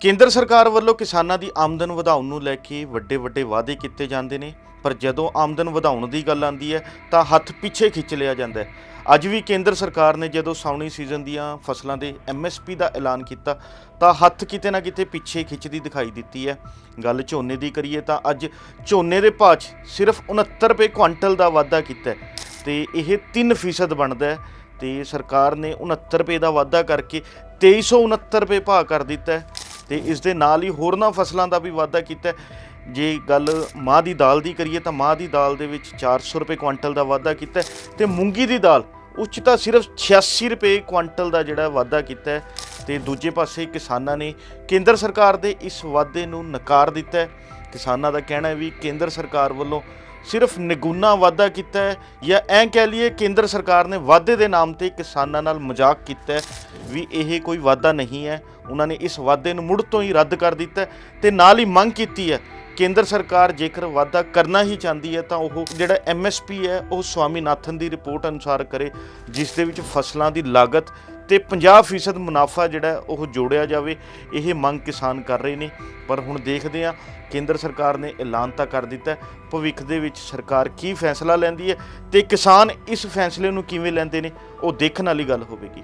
ਕੇਂਦਰ ਸਰਕਾਰ ਵੱਲੋਂ ਕਿਸਾਨਾਂ ਦੀ ਆਮਦਨ ਵਧਾਉਣ ਨੂੰ ਲੈ ਕੇ ਵੱਡੇ ਵੱਡੇ ਵਾਅਦੇ ਕੀਤੇ ਜਾਂਦੇ ਨੇ, ਪਰ ਜਦੋਂ ਆਮਦਨ ਵਧਾਉਣ ਦੀ ਗੱਲ ਆਉਂਦੀ ਹੈ, ਤਾਂ ਹੱਥ ਪਿੱਛੇ ਖਿੱਚ ਲਿਆ ਜਾਂਦਾ ਹੈ। ਅੱਜ ਵੀ ਕੇਂਦਰ ਸਰਕਾਰ ਨੇ ਜਦੋਂ ਸਾਉਣੀ ਸੀਜ਼ਨ ਦੀਆਂ ਫਸਲਾਂ ਦੇ ਐਮਐਸਪੀ ਦਾ ਐਲਾਨ ਕੀਤਾ, ਤਾਂ ਹੱਥ ਕਿਤੇ ਨਾ ਕਿਤੇ ਪਿੱਛੇ ਖਿੱਚਦੀ ਦਿਖਾਈ ਦਿੱਤੀ ਹੈ। ਗੱਲ ਝੋਨੇ ਦੀ ਕਰੀਏ ਤਾਂ ਅੱਜ ਝੋਨੇ ਦੇ ਭਾਅ 'ਚ ਸਿਰਫ 69 ਰੁਪਏ ਕੁਆਂਟਲ ਦਾ ਵਾਧਾ ਕੀਤਾ ਹੈ ਤੇ ਇਹ 3% ਬਣਦਾ ਹੈ ਤੇ ਸਰਕਾਰ ਨੇ 69 ਰੁਪਏ ਦਾ ਵਾਧਾ ਕਰਕੇ 2369 ਰੁਪਏ ਭਾਅ ਕਰ ਦਿੱਤਾ ਹੈ। ਤੇ ਇਸ ਦੇ ਨਾਲ ਹੀ ਹੋਰਨਾਂ ਫਸਲਾਂ ਦਾ ਵੀ ਵਾਧਾ ਕੀਤਾ ਜੇ ਗੱਲ ਮਾਂ ਦੀ ਦਾਲ ਦੀ ਕਰੀਏ ਤਾਂ ਮਾਂ ਦੀ ਦਾਲ ਦੇ ਵਿੱਚ 400 ਰੁਪਏ ਕੁਆਂਟਲ ਦਾ ਵਾਧਾ ਕੀਤਾ ਹੈ ਤੇ ਮੂੰਗੀ ਦੀ ਦਾਲ ਉੱਚ ਤਾਂ ਸਿਰਫ 86 ਰੁਪਏ ਕੁਆਂਟਲ ਦਾ ਜਿਹੜਾ ਵਾਧਾ ਕੀਤਾ ਹੈ ਤੇ ਦੂਜੇ ਪਾਸੇ ਕਿਸਾਨਾਂ ਨੇ ਕੇਂਦਰ ਸਰਕਾਰ ਦੇ ਇਸ ਵਾਧੇ ਨੂੰ ਨਕਾਰ ਦਿੱਤਾ ਹੈ। ਕਿਸਾਨਾਂ ਦਾ ਕਹਿਣਾ ਹੈ ਵੀ ਕੇਂਦਰ ਸਰਕਾਰ ਵੱਲੋਂ ਸਿਰਫ ਨਿਗੁਣਾ ਵਾਅਦਾ ਕੀਤਾ ਹੈ ਜਾਂ ਐਂ ਕਹਿ ਲਈਏ ਕੇਂਦਰ ਸਰਕਾਰ ਨੇ ਵਾਅਦੇ ਦੇ ਨਾਮ ਤੇ ਕਿਸਾਨਾਂ ਨਾਲ ਮਜ਼ਾਕ ਕੀਤਾ ਹੈ ਵੀ ਇਹ ਕੋਈ ਵਾਅਦਾ ਨਹੀਂ ਹੈ। ਉਹਨਾਂ ਨੇ ਇਸ ਵਾਅਦੇ ਨੂੰ ਮੁੜ ਤੋਂ ਹੀ ਰੱਦ ਕਰ ਦਿੱਤਾ ਹੈ ਤੇ ਨਾਲ ਹੀ ਮੰਗ ਕੀਤੀ ਹੈ, ਕੇਂਦਰ ਸਰਕਾਰ ਜੇਕਰ ਵਾਅਦਾ ਕਰਨਾ ਹੀ ਚਾਹੁੰਦੀ ਹੈ ਤਾਂ ਉਹ ਜਿਹੜਾ ਐਮਐਸਪੀ ਹੈ, ਉਹ ਸਵਾਮੀਨਾਥਨ ਦੀ ਰਿਪੋਰਟ ਅਨੁਸਾਰ ਕਰੇ, ਜਿਸ ਦੇ ਵਿੱਚ ਫਸਲਾਂ ਦੀ ਲਾਗਤ ਤੇ 50% ਮੁਨਾਫਾ ਜਿਹੜਾ ਉਹ ਜੋੜਿਆ ਜਾਵੇ। ਇਹ ਮੰਗ ਕਿਸਾਨ ਕਰ ਰਹੇ ਨੇ। ਪਰ ਹੁਣ ਦੇਖਦੇ ਹਾਂ, ਕੇਂਦਰ ਸਰਕਾਰ ਨੇ ਐਲਾਨ ਤਾਂ ਕਰ ਦਿੱਤਾ ਭਵਿੱਖ ਦੇ ਵਿੱਚ ਸਰਕਾਰ ਕੀ ਫੈਸਲਾ ਲੈਂਦੀ ਹੈ ਤੇ ਕਿਸਾਨ ਇਸ ਫੈਸਲੇ ਨੂੰ ਕਿਵੇਂ ਲੈਂਦੇ ਨੇ, ਉਹ ਦੇਖਣ ਵਾਲੀ ਗੱਲ ਹੋਵੇਗੀ।